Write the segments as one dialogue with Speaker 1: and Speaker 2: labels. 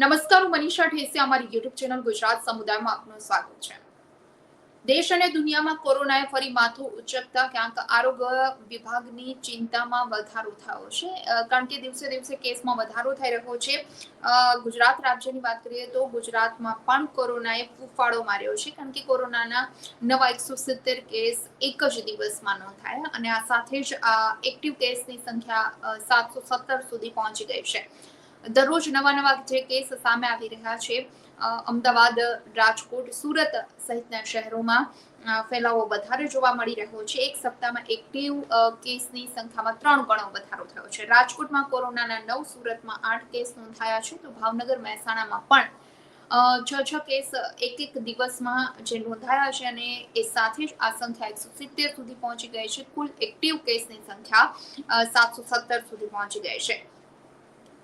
Speaker 1: નમસ્કાર, હું મનીષા ઠેસે, અમારી યુટ્યુબ ચેનલ ગુજરાત સમુદાયમાં આપનું સ્વાગત છે. દેશ અને દુનિયામાં કોરોનાએ ફરી માથું ઉચકતા ક્યાંક આરોગ્ય વિભાગની ચિંતામાં વધારો થયો છે. કારણ કે દિવસે દિવસે કેસમાં વધારો થઈ રહ્યો છે. ગુજરાત રાજ્યની વાત કરીએ તો ગુજરાતમાં પણ કોરોનાએ ફૂફાળો માર્યો છે, કારણ કે કોરોનાના નવા એકસો સિત્તેર કેસ એક જ દિવસમાં નોંધાયા અને આ સાથે જ એક્ટિવ કેસની સંખ્યા સાતસો સત્તર સુધી પહોંચી ગઈ છે. દરરોજ નવા નવા જે કેસ સામે આવી રહ્યા છે અમદાવાદ, રાજકોટ, સુરત સહિતના શહેરોમાં ફેલાવો વધારે જોવા મળી રહ્યો છે. એક સપ્તાહમાં એક્ટિવ કેસની સંખ્યામાં ત્રણ ગણો વધારો થયો છે. રાજકોટમાં કોરોનાના નવ, સુરતમાં આઠ કેસ નોંધાયા છે. તો ભાવનગર, મહેસાણામાં પણ છ છ કેસ એક એક દિવસમાં જે નોંધાયા છે અને એ સાથે જ આ સંખ્યા એકસો સિત્તેર સુધી પહોંચી ગઈ છે. કુલ એક્ટિવ કેસની સંખ્યા સાતસો સત્તર સુધી પહોંચી ગઈ છે.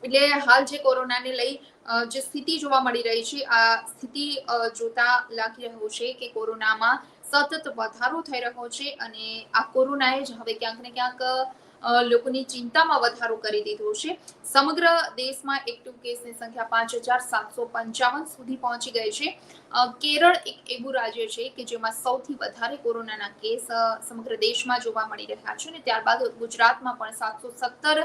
Speaker 1: એટલે હાલ જે કોરોનાને લઈ જે સ્થિતિ જોવા મળી રહી છે, આ સ્થિતિ જોતા લાગી રહ્યું છે કે કોરોનામાં સતત વધારો થઈ રહ્યો છે અને આ કોરોનાએ જ હવે ક્યાંક ને ક્યાંક લોકોની ચિંતામાં વધારો કરી દીધો છે. સમગ્ર દેશમાં એક્ટિવ કેસની સંખ્યા પાંચ હજાર સાતસો પંચાવન સુધી પહોંચી ગઈ છે. કેરળ એક એવું રાજ્ય છે કે જેમાં સૌથી વધારે કોરોનાના કેસ સમગ્ર દેશમાં જોવા મળી રહ્યા છે અને ત્યારબાદ ગુજરાતમાં પણ સાતસો સત્તર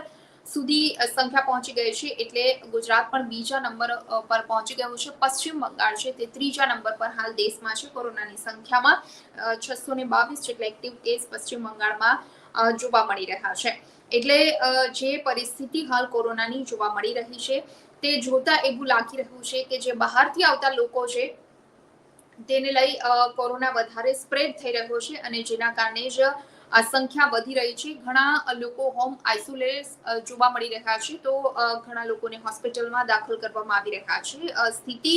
Speaker 1: સુધી સંખ્યા પહોંચી ગઈ છે. એટલે ગુજરાત પણ બીજા નંબર પર પહોંચી ગયું છે. પશ્ચિમ બંગાળ છે તે ત્રીજા નંબર પર હાલ દેશમાં છે કોરોનાની સંખ્યામાં છસો ને બાવીસ જેટલા એક્ટિવ કેસ પશ્ચિમ બંગાળમાં જોવા મળી રહ્યા છે. એટલે જે પરિસ્થિતિ હાલ કોરોનાની જોવા મળી રહી છે, તે જોતા એવું લાગી રહ્યું છે કે જે બહારથી આવતા લોકો છે, તેને લઈ કોરોના વધારે સ્પ્રેડ થઈ રહ્યો છે અને જેના કારણે જ આ સંખ્યા વધી રહી છે. ઘણા લોકો હોમ આઇસોલેટ જોવા મળી રહ્યા છે. તો ઘણા લોકોને હોસ્પિટલમાં દાખલ કરવામાં આવી રહ્યા છે. સ્થિતિ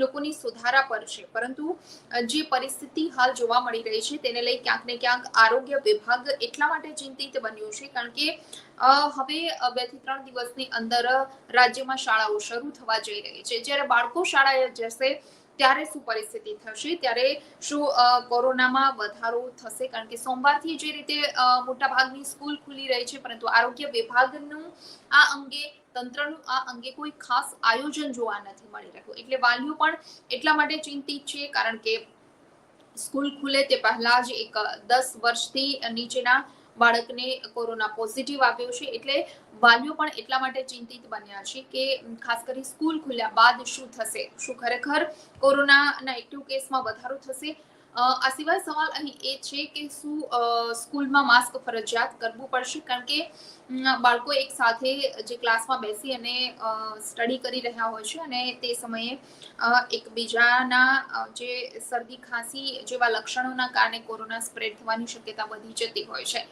Speaker 1: લોકોની સુધારા પર છે. પરંતુ જે પરિસ્થિતિ હાલ જોવા મળી રહી છે, તેને લઈ ક્યાંક ને ક્યાંક આરોગ્ય વિભાગ એટલા માટે ચિંતિત બન્યું છે, કારણ કે હવે બેથી ત્રણ દિવસની અંદર રાજ્યમાં શાળાઓ શરૂ થવા જઈ રહી છે. જ્યારે બાળકો શાળાએ જશે ત્યારે શું પરિસ્થિતિ થશે? ત્યારે શું કોરોનામાં વધારો થશે? કારણ કે સોમવારથી જે રીતે મોટાભાગની સ્કૂલ ખુલી રહી છે, પરંતુ આરોગ્ય વિભાગનું આ અંગે, તંત્રનું આ અંગે કોઈ ખાસ આયોજન જોવા નથી મળી રહ્યું. એટલે વાલીઓ પણ એટલા માટે ચિંતિત છે, કારણ કે સ્કૂલ ખુલે તે પહેલા જ એક, દસ વર્ષથી નીચેના બાળકને કોરોના પોઝિટિવ આવ્યો છે એટલે વાલીઓ પણ એટલા માટે ચિંતિત બન્યા છે કે ખાસ કરી સ્કૂલ ખુલ્યા બાદ શું થશે? શું ખરેખર કોરોનાના એક્ટિવ કેસમાં વધારો થશે? આ સિવાય સવાલ અહીં એ છે કે શું સ્કૂલમાં માસ્ક ફરજિયાત કરવું પડશે? કારણ કે બાળકો એક સાથે જે ક્લાસમાં બેસી અને સ્ટડી કરી રહ્યા હોય છે અને તે સમયે એકબીજાના જે શરદી ખાંસી જેવા લક્ષણોના કારણે કોરોના સ્પ્રેડ થવાની શક્યતા વધી જતી હોય છે.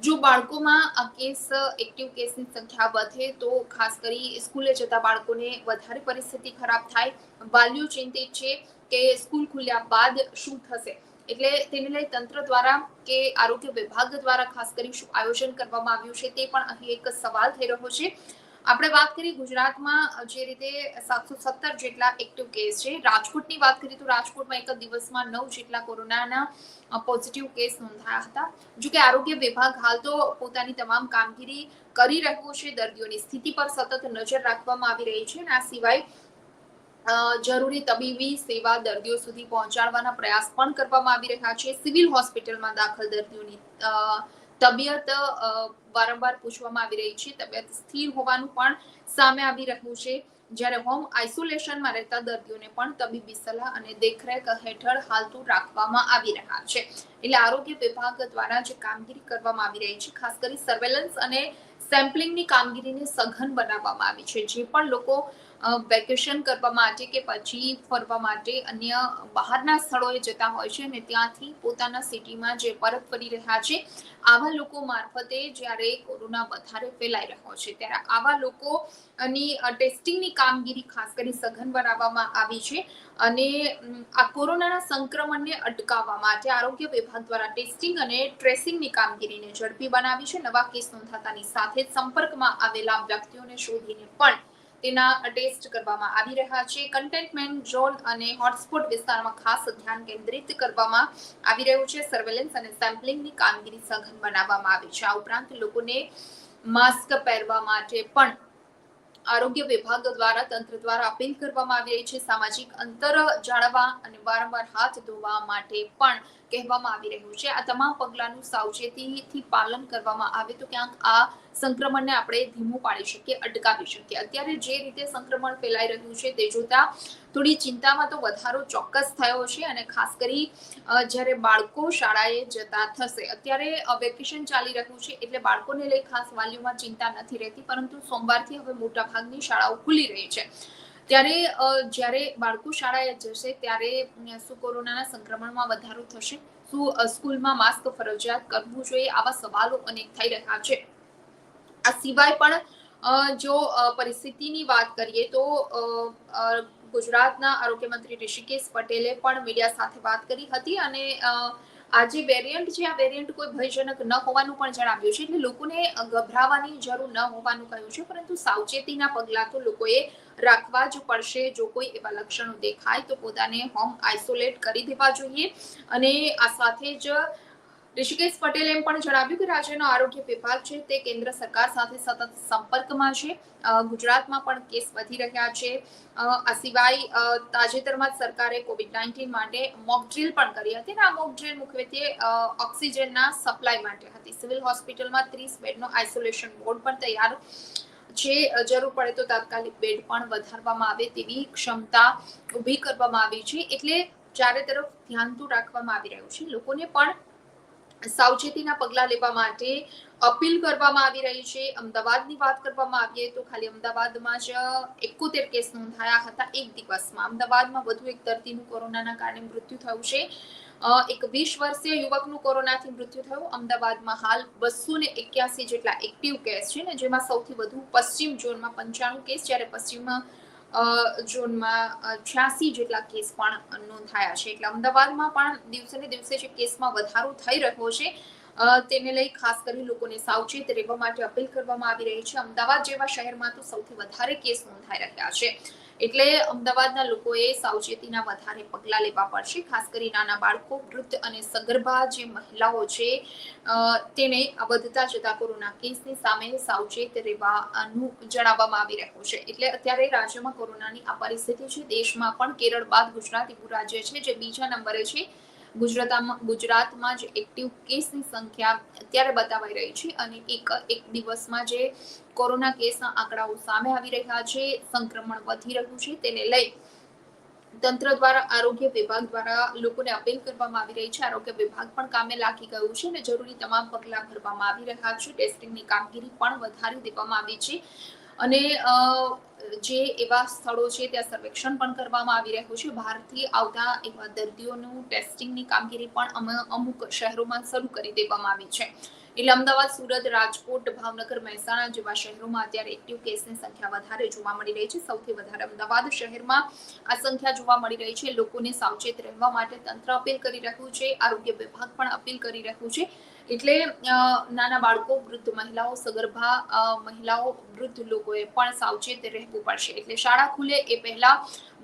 Speaker 1: જો બાળકોમાં આ કેસ, એક્ટિવ કેસની સંખ્યા વધે તો ખાસ કરી સ્કૂલે જતા બાળકોને વધારે પરિસ્થિતિ ખરાબ થાય. વાલીઓ ચિંતિત છે કે સ્કૂલ ખુલ્યા બાદ શું થશે? એટલે તેને લઈ તંત્ર દ્વારા કે આરોગ્ય વિભાગ દ્વારા ખાસ કરી શું આયોજન કરવામાં આવ્યું છે તે પણ અહીં એક સવાલ થઈ રહ્યો છે. આપણે વાત કરી ગુજરાતમાં જે રીતે સાતસો સત્તર જેટલા એક્ટિવ કેસ છે. રાજકોટની વાત કરીએ તો રાજકોટમાં એક દિવસમાં નવ જેટલા કોરોનાના પોઝિટિવ કેસ નોંધાયા હતા. જો કે આરોગ્ય વિભાગ હાલ તો પોતાની તમામ કામગીરી કરી રહ્યું છે. દર્દીઓની સ્થિતિ પર સતત નજર રાખવામાં આવી રહી છે અને આ સિવાય જરૂરી તબીબી સેવા દર્દીઓ સુધી પહોંચાડવાના પ્રયાસ પણ કરવામાં આવી રહ્યા છે. સિવિલ હોસ્પિટલમાં દાખલ દર્દીઓની તબિયત વારંવાર પૂછવામાં આવી રહી છે. તબિયત સ્થિર હોવાનું પણ સામે આવી રહ્યું છે. જ્યારે હોમ આઇસોલેશનમાં રહેતા દર્દીઓને પણ તબીબી સલાહ અને દેખરેખ હેઠળ હાલતું રાખવામાં આવી રહ્યા છે. એટલે આરોગ્ય વિભાગ દ્વારા જે કામગીરી કરવામાં આવી રહી છે, ખાસ કરી સર્વેલન્સ અને સેમ્પલિંગની કામગીરીને સઘન બનાવવામાં આવી છે. જે પણ લોકો વેકેશન કરવા માટે કે પછી ફરવા માટે અન્ય બહારના સ્થળોએ જતા હોય છે અને ત્યાંથી પોતાના સિટીમાં જે પરત ફરી રહ્યા છે, આવા લોકો મારફતે જ્યારે કોરોના વધારે ફેલાઈ રહ્યો છે, ત્યારે આવા લોકોની ટેસ્ટિંગની કામગીરી ખાસ કરી સઘન બનાવવામાં આવી છે અને આ કોરોનાના સંક્રમણને અટકાવવા માટે આરોગ્ય વિભાગ દ્વારા ટેસ્ટિંગ અને ટ્રેસિંગની કામગીરીને ઝડપી બનાવી છે. નવા કેસ નોંધાતાની સાથે સંપર્કમાં આવેલા વ્યક્તિઓને શોધીને પણ તેના ટેસ્ટ કરવામાં આવી રહ્યા છે. કન્ટેનમેન્ટ ઝોન અને હોટસ્પોટ વિસ્તારમાં ખાસ ધ્યાન કેન્દ્રિત કરવામાં આવી રહ્યું છે. સર્વેલન્સ અને સેમ્પલિંગની કામગીરી સઘન બનાવવામાં આવી છે. આ ઉપરાંત લોકોને માસ્ક પહેરવા માટે પણ આરોગ્ય વિભાગ દ્વારા, તંત્ર દ્વારા અપીલ કરવામાં આવી રહી છે. સામાજિક અંતર જાળવવા અને વારંવાર હાથ ધોવા માટે પણ કહેવામાં આવી રહ્યું છે. આ તમામ પગલાંનું સાવચેતીથી પાલન કરવામાં આવે તો ક્યાંક આ સંક્રમણને આપણે ધીમું પાડી શકીએ, અટકાવી શકીએ. અત્યારે જે રીતે સંક્રમણ ફેલાઈ રહ્યું છે તે જોતા થોડી ચિંતામાં તો વધારો ચોક્કસ થયો છે અને ખાસ કરી જ્યારે બાળકો શાળાએ જતા થશે. અત્યારે વેકેશન ચાલી રહ્યું છે એટલે બાળકોને લઈ ખાસ વાલીઓમાં ચિંતા નથી રહેતી, પરંતુ સોમવારથી હવે મોટાભાગની શાળાઓ ખુલી રહી છે. ત્યારે જ્યારે બાળકો શાળાએ જશે ત્યારે શું કોરોનાના સંક્રમણમાં વધારો થશે? શું સ્કૂલમાં માસ્ક ફરજિયાત કરવું જોઈએ? આવા સવાલો અનેક થઈ રહ્યા છે. આ સિવાય પણ જો પરિસ્થિતિની વાત કરીએ તો ગુજરાતના આરોગ્ય મંત્રી ઋષિકેશ પટેલે પણ મીડિયા સાથે વાત કરી હતી અને આજે વેરિયન્ટ છે, આ વેરિયન્ટ કોઈ ભયજનક ન હોવાનું પણ જણાવ્યું છે. એટલે લોકોને ગભરાવાની જરૂર ન હોવાનું કહ્યું છે, પરંતુ સાવચેતીના પગલાં તો લોકોએ રાખવા જ પડશે. જો કોઈ એવા લક્ષણો દેખાય તો પોતાને હોમ આઇસોલેટ કરી દેવા જોઈએ અને આ સાથે જ ઋષિકેશ પટેલે પણ જણાવ્યું કે રાજ્યનો આરોગ્ય વિભાગ છે તે કેન્દ્ર સરકાર સાથે સતત સંપર્કમાં છે. ગુજરાતમાં પણ કેસ વધી રહ્યા છે. આ સિવાય તાજેતરમાં જ સરકારે કોવિડ નાઇન્ટીન માટે મોક ડ્રીલ પણ કરી હતી અને આ મોક મુખ્યત્વે ઓક્સિજનના સપ્લાય માટે હતી. સિવિલ હોસ્પિટલમાં ત્રીસ બેડનો આઇસોલેશન વોર્ડ પણ તૈયાર છે. જરૂર પડે તો તાત્કાલિક બેડ પણ વધારવામાં આવે તેવી ક્ષમતા ઊભી કરવામાં આવી છે. એટલે ચારે તરફ ધ્યાન તો રાખવામાં આવી રહ્યું છે. લોકોને પણ સાવચેતીના પગલાં લેવા માટે અપીલ કરવામાં આવી રહી છે. અમદાવાદની વાત કરવામાં આવીએ તો ખાલી અમદાવાદમાં જ એકોતેર કેસ નોંધાયા હતા એક દિવસમાં. અમદાવાદમાં વધુ એક દર્દીનું કોરોનાના કારણે મૃત્યુ થયું છે. એક વીસ વર્ષીય યુવકનું કોરોનાથી મૃત્યુ થયું. અમદાવાદમાં હાલ બસો ને એક્યાસી જેટલા એક્ટિવ કેસ છે ને જેમાં સૌથી વધુ પશ્ચિમ ઝોનમાં પંચાણું કેસ જ્યારે પશ્ચિમ અ, ઝોનમાં છ્યાસી જેટલા કેસ પણ નોંધાયા છે. એટલે અમદાવાદમાં પણ દિવસે ને દિવસે જે કેસમાં વધારો થઈ રહ્યો છે તેને લઈ ખાસ કરી લોકોને સાવચેત રહેવા માટે અપીલ કરવામાં આવી રહી છે. અમદાવાદ જેવા શહેરમાં તો સૌથી વધારે કેસ નોંધાઈ રહ્યા છે. એટલે અમદાવાદના લોકોએ સાવચેતીના વધારે પગલાં લેવા પડશે. ખાસ કરી નાના બાળકો, વૃદ્ધ અને સગર્ભા જે મહિલાઓ છે તેને આ વધતા જતા કોરોના કેસની સામે સાવચેત રહેવાનું જણાવવામાં આવી રહ્યું છે. એટલે અત્યારે રાજ્યમાં કોરોનાની આ પરિસ્થિતિ છે. દેશમાં પણ કેરળ બાદ ગુજરાત એવું રાજ્ય છે જે બીજા નંબરે છે. ગુજરાતમાં ગુજરાતમાં જ એક્ટિવ કેસની સંખ્યા અત્યારે બતાવાઈ રહી છે અને એક એક દિવસમાં જે કોરોના કેસના આંકડાઓ સામે આવી રહ્યા છે, સંક્રમણ વધી રહ્યું છે, તેને લઈ તંત્ર દ્વારા, આરોગ્ય વિભાગ દ્વારા લોકોને અપીલ કરવામાં આવી રહી છે. આરોગ્ય વિભાગ પણ કામે લાગી ગયું છે અને જરૂરી તમામ પગલાં ભરવામાં આવી રહ્યા છે. ટેસ્ટિંગની કામગીરી પણ વધારી દેવામાં આવી છે. અને જે એવા સ્થળો છે ત્યાં સર્વેક્ષણ પણ કરવામાં આવી રહ્યું છે. બહારથી આવતા એવા દર્દીઓનું ટેસ્ટિંગની કામગીરી પણ અમ- અમુક શહેરોમાં શરૂ કરી દેવામાં આવી છે. એટલે અમદાવાદ, સુરત, રાજકોટ, ભાવનગર, મહેસાણા જેવા શહેરોમાં અત્યારે એક્ટિવ કેસની સંખ્યા વધારે જોવા મળી રહી છે. સૌથી વધારે અમદાવાદ શહેરમાં આ સંખ્યા જોવા મળી રહી છે. લોકોને સાવચેત રહેવા માટે તંત્ર અપીલ કરી રહ્યું છે. આરોગ્ય વિભાગ પણ અપીલ કરી રહ્યું છે. એટલે નાના બાળકો વૃદ્ધ મહિલાઓ, સગર્ભા મહિલાઓ, વૃદ્ધ લોકોએ પણ સાવચેત રહેવું પડશે. એટલે શાળા ખુલે એ પહેલા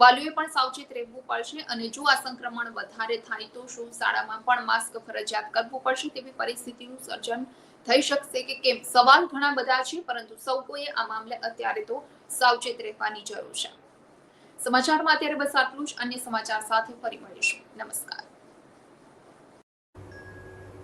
Speaker 1: વાલીઓએ પણ સાવચેત રહેવું પડશે અને જો આ સંક્રમણ વધારે થાય તો શું શાળામાં પણ માસ્ક, ફરજિયાત કરવું પડશે તેવી પરિસ્થિતિનું સર્જન થઈ શકશે કે કેમ? સવાલ ઘણા બધા છે, પરંતુ સૌ કોઈએ આ મામલે અત્યારે તો સાવચેત રહેવાની જરૂર છે. સમાચારમાં અત્યારે બસ આટલું જ. અન્ય સમાચાર સાથે ફરી મળીશું. નમસ્કાર.